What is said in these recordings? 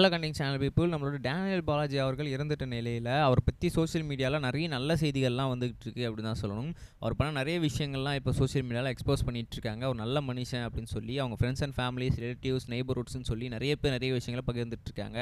நல்ல கண்டிங் channel people நம்மளோட டேனியல் பாலாஜி அவர்கள் இறந்துட்ட நிலையில் அவரை பற்றி சோஷியல் மீடியாவில் நிறைய நல்ல செய்திகள்லாம் வந்துகிட்டு இருக்கு அப்படின்னு தான் சொல்லணும். அவர் பண்ண நிறைய விஷயங்கள்லாம் இப்போ சோஷியல் மீடியாவில் எக்ஸ்போஸ் பண்ணிட்டு இருக்காங்க ஒரு நல்ல மனுஷன் அப்படின்னு சொல்லி அவங்க ஃப்ரெண்ட்ஸ் அண்ட் ஃபேமிலிஸ் ரிலேட்டிவ்ஸ் நெய்பர்ஹுட்ஸ்னு சொல்லி நிறைய பேர் நிறைய விஷயங்களை பகிர்ந்துட்டு இருக்காங்க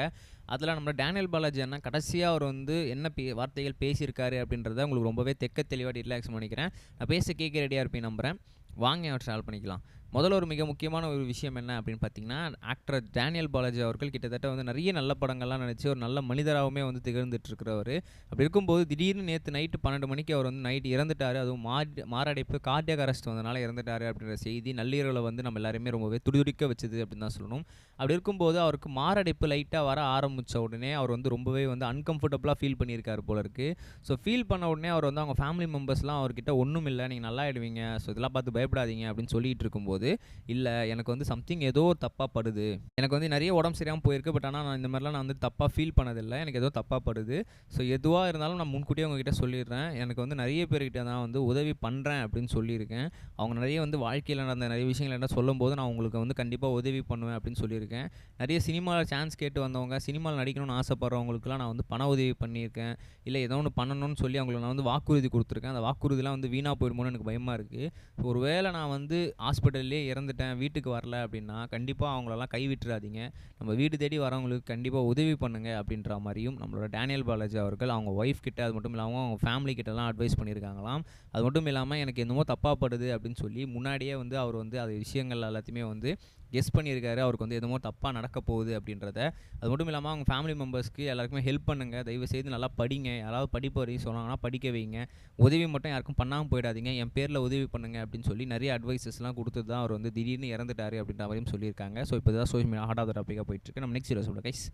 அதில் நம்ம டேனியல் பாலாஜி அண்ணா கடைசியாக அவர் வந்து என்ன பே வார்த்தைகள் பேசியிருக்காரு அப்படின்றத உங்களுக்கு ரொம்பவே தெக்க தெளிவாக ரிலாக்ஸ் பண்ணிக்கிறேன். நான் பேச கேட்க ரெடியாக இருப்பேன் நம்புகிறேன் வாங்க அவர் ட்ராவல் பண்ணிக்கலாம். முதல்ல ஒரு மிக முக்கியமான ஒரு விஷயம் என்ன அப்படின்னு பார்த்தீங்கன்னா ஆக்டர் டேனியல் பாலாஜி அவர்கள் கிட்டத்தட்ட வந்து நிறைய நல்ல படங்கள்லாம் நினச்சி ஒரு நல்ல மனிதராகவுமே வந்து திகழ்ந்துட்டுருக்கிறவர். அப்படி இருக்கும்போது திடீர்னு நேற்று நைட்டு பன்னெண்டு மணிக்கு அவர் வந்து நைட்டு இறந்துட்டார். அதுவும் மாட் மாரடைப்பு கார்டியாக அரெஸ்ட் வந்தனால இறந்துட்டார் அப்படின்ற செய்தி நள்ளிரவில் வந்து நம்ம எல்லாருமே ரொம்பவே துடிதுடிக்க வச்சது அப்படின்னு தான் சொல்லணும். அப்படி இருக்கும்போது அவருக்கு மாரடைப்பு லைட்டாக வர ஆரம்பித்த உடனே அவர் வந்து ரொம்பவே வந்து அன்கம்ஃபர்டபுளாக ஃபீல் பண்ணியிருக்காரு போல இருக்குது ஸோ ஃபீல் பண்ண உடனே அவர் வந்து அவங்க ஃபேமிலி மெம்பர்ஸ்லாம் அவர்கிட்ட ஒன்றும் இல்லை நீங்கள் நல்லா ஆகிடுவீங்க ஸோ இதெல்லாம் பார்த்து பயப்படாதீங்க அப்படின்னு சொல்லிட்டு இருக்கும்போது இல்லை எனக்கு வந்து சம்திங் ஏதோ தப்பாக படுது. எனக்கு வந்து நிறைய உடம்பு சரியாமல் போயிருக்கு பட் ஆனால் நான் இந்த மாதிரிலாம் நான் வந்து தப்பாக ஃபீல் பண்ணதில்லை. எனக்கு ஏதோ தப்பாக படுது. ஸோ எதுவாக இருந்தாலும் நான் முன்கூட்டியே உங்ககிட்ட சொல்லிடுறேன். எனக்கு வந்து நிறைய பேர்கிட்ட தான் வந்து உதவி பண்ணுறேன் அப்படின்னு சொல்லியிருக்கேன். அவங்க நிறைய வந்து வாழ்க்கையில் நடந்த நிறைய விஷயங்கள் என்ன சொல்லும்போது நான் உங்களுக்கு வந்து கண்டிப்பாக உதவி பண்ணுவேன் அப்படின்னு சொல்லியிருக்கேன். நிறைய சினிமாவில் சான்ஸ் கேட்டு வந்தவங்க சினிமாவில் நடிக்கணும்னு ஆசைப்படுறவங்களுக்குலாம் நான் வந்து பண உதவி பண்ணியிருக்கேன். இல்லை ஏதோ ஒன்று பண்ணணும்னு சொல்லி அவங்களுக்கு நான் வந்து வாக்குறுதி கொடுத்துருக்கேன். அந்த வாக்குறுதிலாம் வந்து வீணாக போயிடுமோன்னு எனக்கு பயமாக இருக்குது ஒருவேளை நான் வந்து ஹாஸ்பிட்டல்லே இறந்துட்டேன் வீட்டுக்கு வரல அப்படின்னா கண்டிப்பாக அவங்களெல்லாம் கைவிட்டுறாதீங்க. நம்ம வீடு தேடி வரவங்களுக்கு கண்டிப்பாக உதவி பண்ணுங்க அப்படின்ற மாதிரியும் நம்மளோட டேனியல் பாலாஜி அவர்கள் அவங்க ஒய்ஃப் கிட்ட அது மட்டும் இல்லாமல் அவங்க ஃபேமிலி கிட்டலாம் அட்வைஸ் பண்ணியிருக்காங்களாம். அது மட்டும் இல்லாமல் எனக்கு என்னமோ தப்பாப்படுது அப்படின்னு சொல்லி முன்னாடியே வந்து அவர் வந்து அது விஷயங்கள் எல்லாத்தையுமே வந்து கெஸ் பண்ணியிருக்காரு. அவருக்கு வந்து எதுமோ தப்பாக நடக்க போகுது அப்படின்றத. அது மட்டும் இல்லாமல் அவங்க ஃபேமிலி மெம்பர்ஸ்க்கு எல்லாருக்குமே ஹெல்ப் பண்ணுங்கள் தயவு செய்து நல்லா படிங்க. யாராவது படிப்பு வரையும் சொன்னாங்கன்னா படிக்க வைங்க. உதவி மட்டும் யாருக்கும் பண்ணாமல் போயிடாதீங்க. என் பேரில் உதவி பண்ணுங்க அப்படின்னு சொல்லி நிறைய அட்வைசஸ்லாம் கொடுத்து தான் அவர் வந்து திடீர்னு இறந்துட்டாரு அப்படின்ற மாதிரியும் சொல்லியிருக்காங்க. ஸோ இப்போ தான் சோஷியல் மீடியா ஹாட் ஆஃப் டாப்பிக்காக போயிட்டுருக்கு. நம்ம நெக்ஸ்ட் வீடியோ சொல்லுங்கள் கைஸ்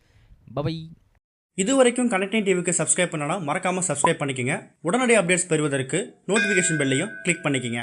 பபை இது வரைக்கும் கனெக்டிங் டிவிக்கு சப்ஸ்கிரைப் பண்ணனா மறக்காமல் சப்ஸ்கிரைப் பண்ணிக்கங்க. உடனடி அப்டேட்ஸ் பெறுவதற்கு நோட்டிஃபிகேஷன் பெல்லையும் கிளிக் பண்ணிக்கங்க.